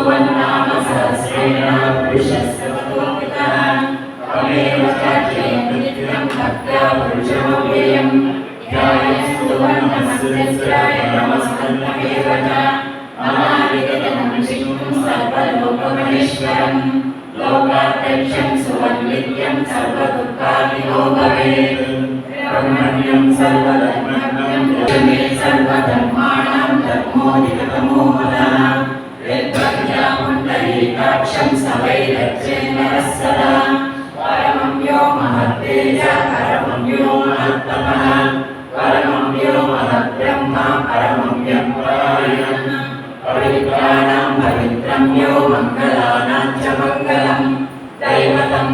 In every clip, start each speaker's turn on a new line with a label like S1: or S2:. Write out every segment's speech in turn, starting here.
S1: सुवन्नाम सहस्रेण पुरुषस्तवतोपितः तमेव चार्ये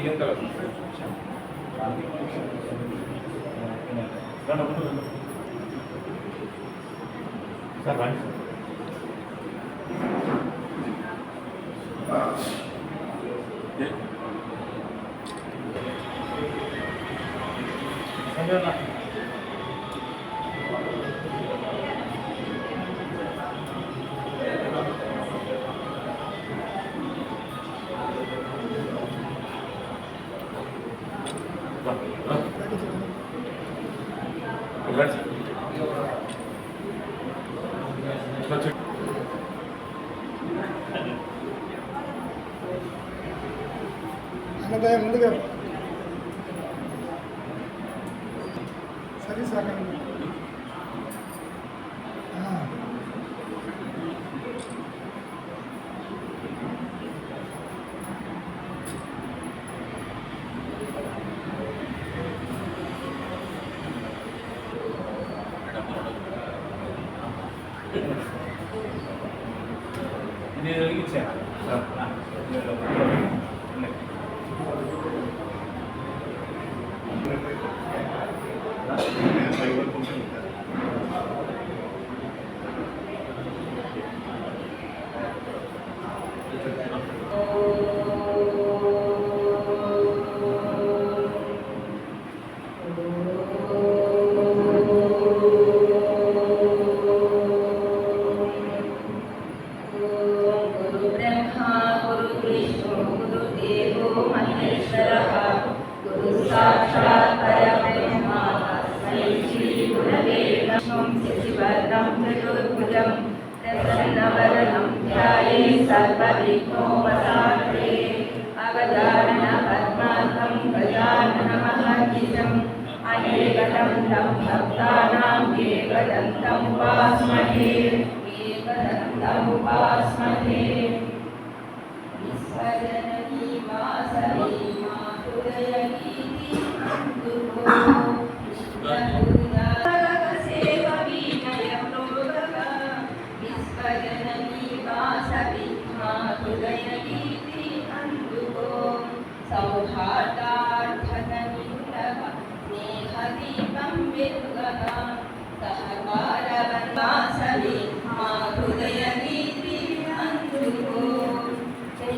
S1: ఏం కాదు
S2: సార్ రండి
S3: సరే సాగండి
S1: विघ्नोपसात्रे अवधारणपद्मार्थं गजाननमहाकिशम् अनेकदं तं भक्तानां एकदन्तम् उपास्महे एकदन्तम् उपास्महे
S4: विस्मरणकी मा
S2: सरी मातुरयकीति दुर्गो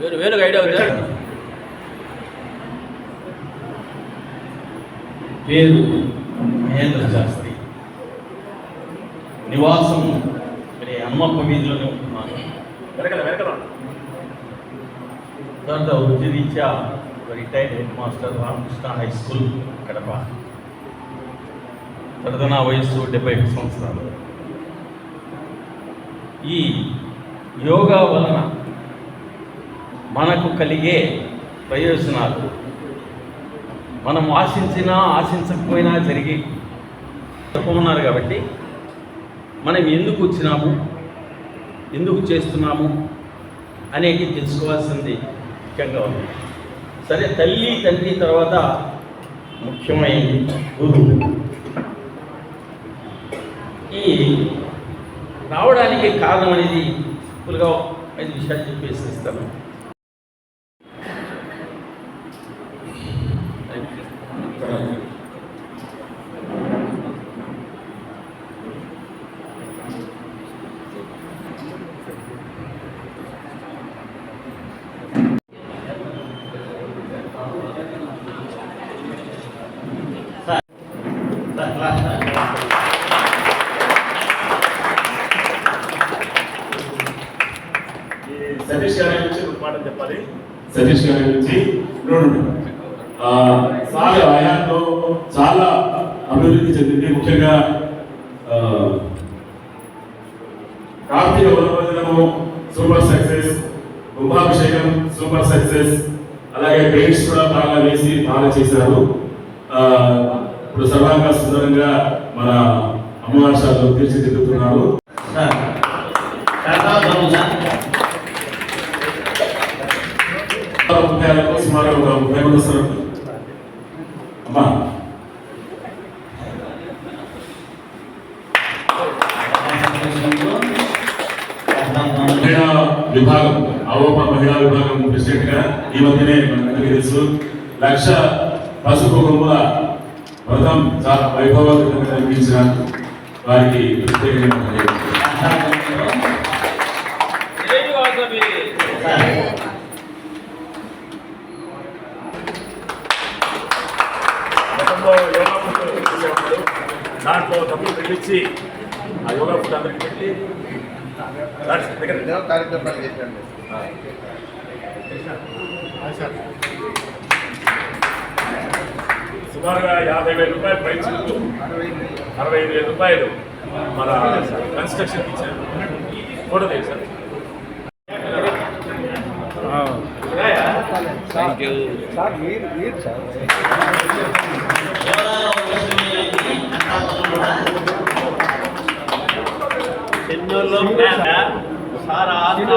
S4: వేరు వేరు ఐడియా ఉందా?
S5: పేరు మహేంద్ర శాస్త్రి.
S4: నివాసం మరి అమ్మప్ప వీధిలోనే ఉంటున్నాను.
S6: వెనకల వెనకల.
S4: తర్వాత వృత్తిరీత్యా retired head master Ramakrishna high school Kadapa తర్వాత నా వయస్సు డెబ్బై సంవత్సరాలు. ఈ యోగా వలన మనకు కలిగే ప్రయోజనాలు. మనం ఆశించినా ఆశించకపోయినా జరిగి ఉన్నారు కాబట్టి మనం ఎందుకు వచ్చినాము ఎందుకు చేస్తున్నాము అనేది తెలుసుకోవాల్సింది ముఖ్యంగా ఉంది. సరే తల్లి తండ్రి తర్వాత ముఖ్యమైనది గురువు. ఈ రావడానికి కారణం అనేది సింపుల్గా ఐదు విషయాలు చెప్పేసి ఇస్తాను
S6: ఈ సతీష్ గారి గురించి ఒక మాట చెప్పాలి
S5: సతీష్ గారి గురించి రెండు ఆ, సార్ హయాంలో చాలా అభివృద్ధి చెందింది ముఖ్యంగా ఆ, కార్తీక వనభోజనము సూపర్ సక్సెస్ కుంభాభిషేకం సూపర్ సక్సెస్ అలాగే పెయింట్స్ కూడా బాగా వేసి బాగా చేశారు. ఇప్పుడు సర్వాంగ సుందరంగా మన అమ్మవారి శాలలో తీర్చిదిద్దుతున్నారు. సుమారు ఒక ముప్పై మంది ఈ మధ్యనే మనందరికీ తెలుసు లక్ష పసుపు కొమ్ముల వ్రతం చాలా వైభవంతంగా నిర్మించిన వారికి
S6: చేసేవాళ్ళు దాంట్లో డబ్బులు తగ్గించి ఆ యోగా ఫుడ్ అందరికి పెట్టి
S7: కార్యక్రమాలు చేశాను
S6: సుమారుగా యాభై వేల రూపాయలు ప్రైస్ అరవై ఐదు వేల రూపాయలు మన కన్స్ట్రక్షన్ ఇచ్చారు. ఫోటో లేదు సార్.
S4: చెన్నూరులో సారా
S5: అలాబాగాతో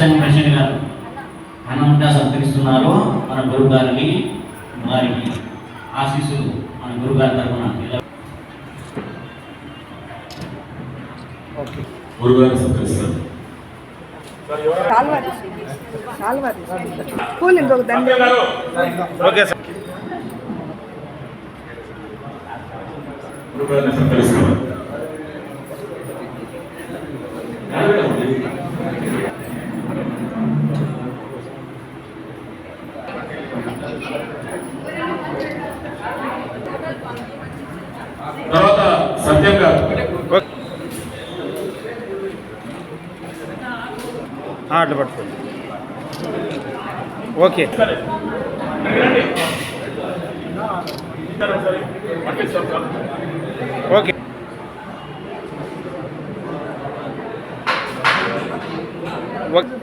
S8: సంఘ ప్రెసిడెంట్ గారు. ఘనంగా సత్కరిస్తున్నారు మన గురువు గారికి వారికి ఆశీస్సులు మన గురువు గారి తరఫున
S5: గురుగారిని సత్కరిస్తారు.
S9: పూలు ఇంకొక దండ.
S10: Okay sir.
S5: గురుగారిని సత్కరిస్తారు
S11: అట్లా పట్టుకోండి
S6: okay.
S11: Okay. Okay.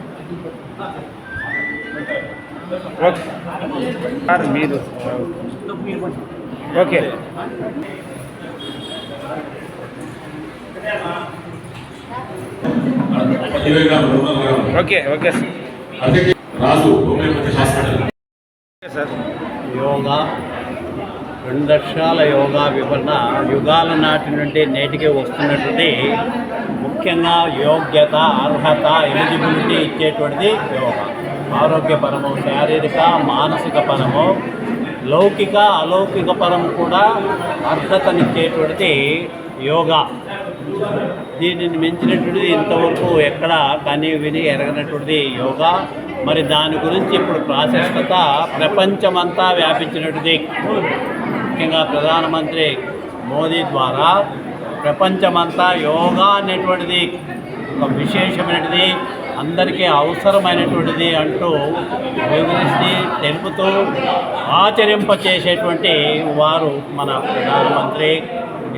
S11: Okay sir మీరు. Okay. Okay
S12: okay sir. Raju homeopathy
S11: hospital sir.
S3: Yoga రెండు లక్షల యోగా వివరణ యుగాల నాటి నుండి నేటికి వస్తున్నటువంటి ముఖ్యంగా యోగ్యత అర్హత ఎలిజిబిలిటీ ఇచ్చేటువంటిది యోగా. ఆరోగ్యపరము శారీరక మానసిక పరము లౌకిక అలౌకిక పరము కూడా అర్హతనిచ్చేటువంటిది యోగా. దీనిని మించినటువంటిది ఇంతవరకు ఎక్కడ కని విని ఎరగనటువంటిది యోగా. మరి దాని గురించి ఇప్పుడు ప్రాశస్తత ప్రపంచమంతా వ్యాపించినటువంటిది ముఖ్యంగా ప్రధానమంత్రి మోదీ ద్వారా ప్రపంచమంతా యోగా అనేటువంటిది ఒక విశేషమైనది అందరికీ అవసరమైనటువంటిది అంటూ వివరిస్తూ తెలుపుతూ ఆచరింపచేసేటువంటి వారు మన ప్రధానమంత్రి.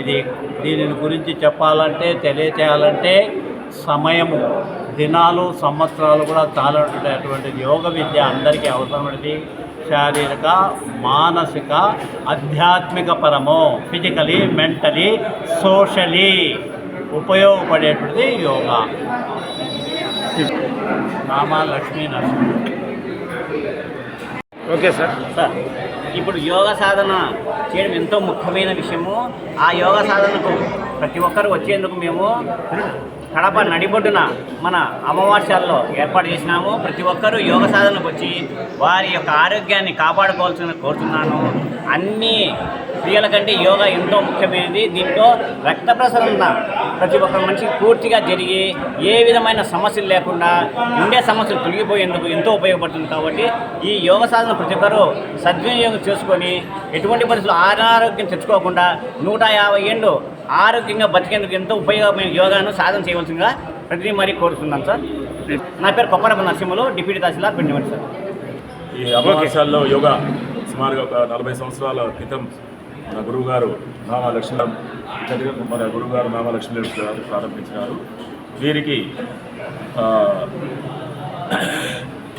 S3: ఇది దీనిని గురించి చెప్పాలంటే తెలియచేయాలంటే సమయము దినాలు సంవత్సరాలు కూడా చాలటువంటి యోగ విద్య అందరికీ అవసరమైనది. శారీరక మానసిక ఆధ్యాత్మిక పరము physically mentally socially ఉపయోగపడేటువంటిది yoga. Nama Lakshmi Narasimha.
S11: Okay sir.
S8: Sir ఇప్పుడు యోగ సాధన చేయడం ఎంతో ముఖ్యమైన విషయము. ఆ యోగ సాధనకు ప్రతి ఒక్కరు వచ్చేందుకు మేము కడప నడిబొడ్డున మన అమావాస్యాల్లో ఏర్పాటు చేసినాము. ప్రతి ఒక్కరూ యోగ సాధనకు వచ్చి వారి యొక్క ఆరోగ్యాన్ని కాపాడుకోవాల్సిన కోరుతున్నాను. అన్ని క్రియల కంటే యోగా ఎంతో ముఖ్యమైనది. దీంట్లో రక్త ప్రసరణ ప్రతి ఒక్క మనిషికి పూర్తిగా జరిగి ఏ విధమైన సమస్యలు లేకుండా ఉండే సమస్యలు తొలగిపోయేందుకు ఎంతో ఉపయోగపడుతుంది కాబట్టి ఈ యోగ సాధన ప్రతి ఒక్కరూ సద్వినియోగం చేసుకొని ఎటువంటి పరిస్థితులు అనారోగ్యం తెచ్చుకోకుండా నూట యాభై ఏళ్ళు ఆరోగ్యంగా బతికేందుకు ఎంతో ఉపయోగమైన యోగాను సాధన చేయవలసిందిగా ప్రతి మరీ కోరుతున్నాను సార్. నా పేరు కొప్పరపు నరసింహులు డిప్యూటీ తహసీల్దార్ పిండివండి సార్.
S5: ఈ అవకాశాల్లో యోగా సుమారుగా ఒక నలభై సంవత్సరాల క్రితం మన గురువు గారు నామా మన గురువు గారు నామా గారు ప్రారంభించినారు వీరికి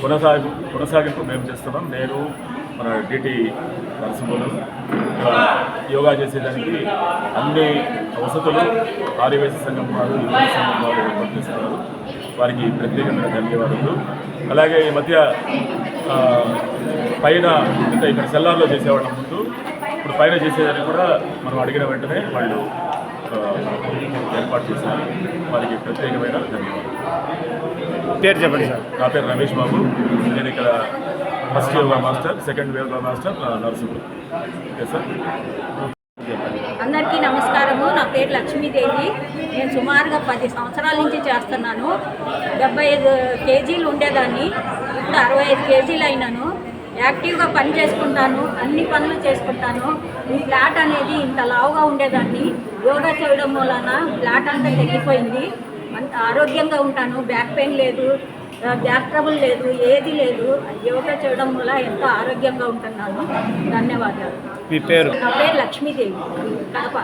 S5: కొనసాగి కొనసాగింపు మేము చేస్తున్నాం. నేను మన డిటి నరసింహులు యోగా చేసేదానికి అన్ని వసతులు ఆదివేశ సంఘం వారు సంఘం వారు పనిచేస్తున్నారు వారికి ప్రత్యేకమైన ధన్యవాదాలు అలాగే ఈ మధ్య పైన ఇక్కడ సెల్లార్లో చేసేవాళ్ళ ముందు ఇప్పుడు పైన చేసేదాన్ని కూడా మనం అడిగిన వెంటనే వాళ్ళు ఆ, ఏర్పాటు చేశారు. వారికి ప్రత్యేకమైన ధన్యవాదాలు.
S11: పేరు చెప్పండి సార్.
S5: నా పేరు రమేష్ బాబు. నేను ఇక్కడ first yoga master second yoga master nursing okay sir?
S13: అందరికీ నమస్కారము. నా పేరు లక్ష్మీదేవి. నేను సుమారుగా పది సంవత్సరాల నుంచి చేస్తున్నాను. డెబ్బై ఐదు కేజీలు ఉండేదాన్ని. ఇప్పుడు అరవై ఐదు కేజీలు అయినాను. యాక్టివ్గా పని చేసుకుంటాను అన్ని పనులు చేసుకుంటాను. ఈ ఫ్లాట్ అనేది ఇంత లావుగా ఉండేదాన్ని. యోగా చేయడం వలన ఫ్లాట్ అంతా తగ్గిపోయింది. అంత ఆరోగ్యంగా ఉంటాను. బ్యాక్ పెయిన్ లేదు గ్యాస్ ట్రబుల్ లేదు ఏది లేదు. యోగా చేయడం వల్ల ఎంతో ఆరోగ్యంగా ఉంటున్నాను. ధన్యవాదాలు.
S11: మీ పేరు?
S13: నా పేరు లక్ష్మీదేవి. కడప.